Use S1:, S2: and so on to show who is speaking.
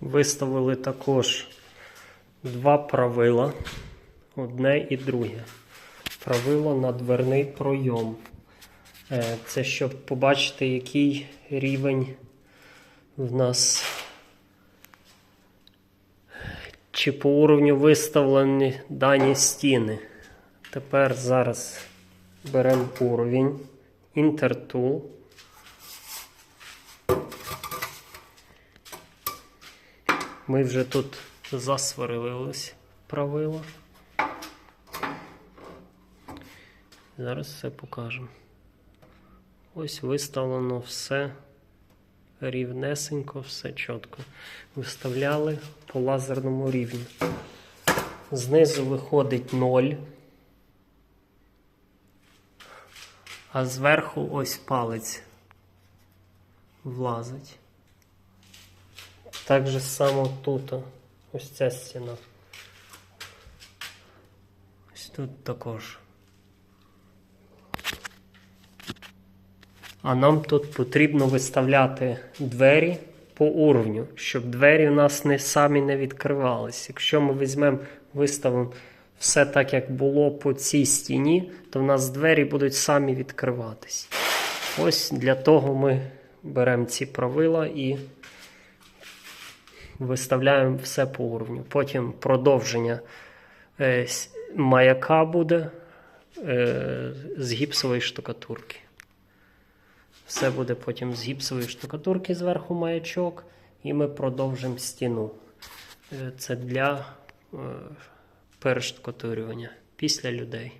S1: Виставили також два правила, одне і друге. Правило на дверний пройом. Е, Це щоб побачити, який рівень в нас чи по уровню виставлені дані стіни. Тепер зараз беремо уровень Enter Ми вже тут засварились правила. Зараз все покажемо. Ось виставлено все рівнесенько, все чітко. Виставляли по лазерному рівню. Знизу виходить 0. А зверху ось палець влазить. Так же само тут. Ось ця стіна. Ось тут також. А нам тут потрібно виставляти двері по уровню, щоб двері у нас не самі не відкривались. Якщо ми візьмемо, виставимо все так, як було по цій стіні, то в нас двері будуть самі відкриватись. Ось для того ми беремо ці правила і виставляємо все по уровню. Потім продовження е, маяка буде е, з гіпсової штукатурки. Все буде потім з гіпсової штукатурки зверху маячок, і ми продовжимо стіну. Е, Це для перештукатурювання після людей.